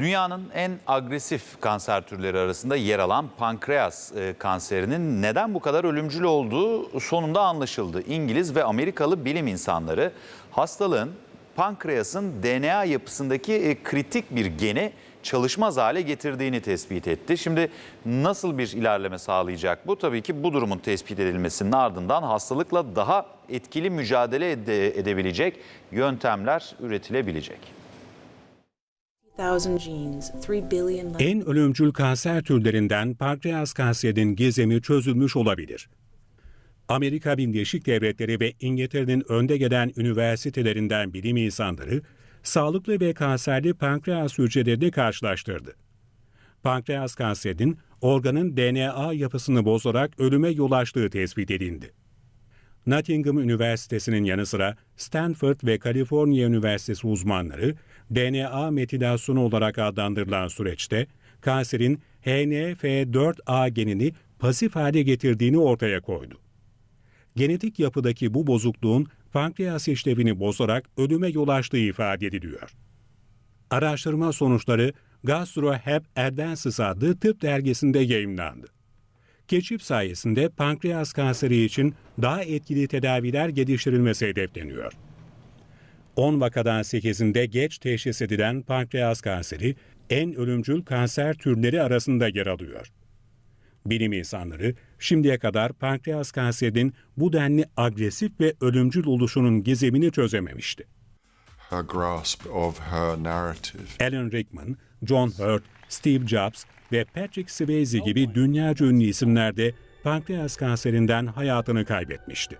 Dünyanın en agresif kanser türleri arasında yer alan pankreas e, kanserinin neden bu kadar ölümcül olduğu sonunda anlaşıldı. İngiliz ve Amerikalı bilim insanları hastalığın pankreasın DNA yapısındaki e, kritik bir geni çalışmaz hale getirdiğini tespit etti. Şimdi nasıl bir ilerleme sağlayacak bu? Tabii ki bu durumun tespit edilmesinin ardından hastalıkla daha etkili mücadele ede- edebilecek yöntemler üretilebilecek. En ölümcül kanser türlerinden pankreas kanserinin gizemi çözülmüş olabilir. Amerika Birleşik Devletleri ve İngiltere'nin önde gelen üniversitelerinden bilim insanları sağlıklı ve kanserli pankreas hücrelerini karşılaştırdı. Pankreas kanserinin organın DNA yapısını bozarak ölüme yol açtığı tespit edildi. Nottingham Üniversitesi'nin yanı sıra Stanford ve Kaliforniya Üniversitesi uzmanları DNA metilasyonu olarak adlandırılan süreçte kanserin HNF4A genini pasif hale getirdiğini ortaya koydu. Genetik yapıdaki bu bozukluğun pankreas işlevini bozarak ölüme yol açtığı ifade ediliyor. Araştırma sonuçları Gastro-Hep Advances adlı tıp dergisinde yayımlandı. Keşif sayesinde pankreas kanseri için daha etkili tedaviler geliştirilmesi hedefleniyor. 10 vakadan 8'inde geç teşhis edilen pankreas kanseri en ölümcül kanser türleri arasında yer alıyor. Bilim insanları şimdiye kadar pankreas kanserinin bu denli agresif ve ölümcül oluşunun gizemini çözememişti. Her grasp of her narrative. Alan Rickman, John Hurt, Steve Jobs ve Patrick Swayze gibi dünyaca ünlü isimler de pankreas kanserinden hayatını kaybetmişti.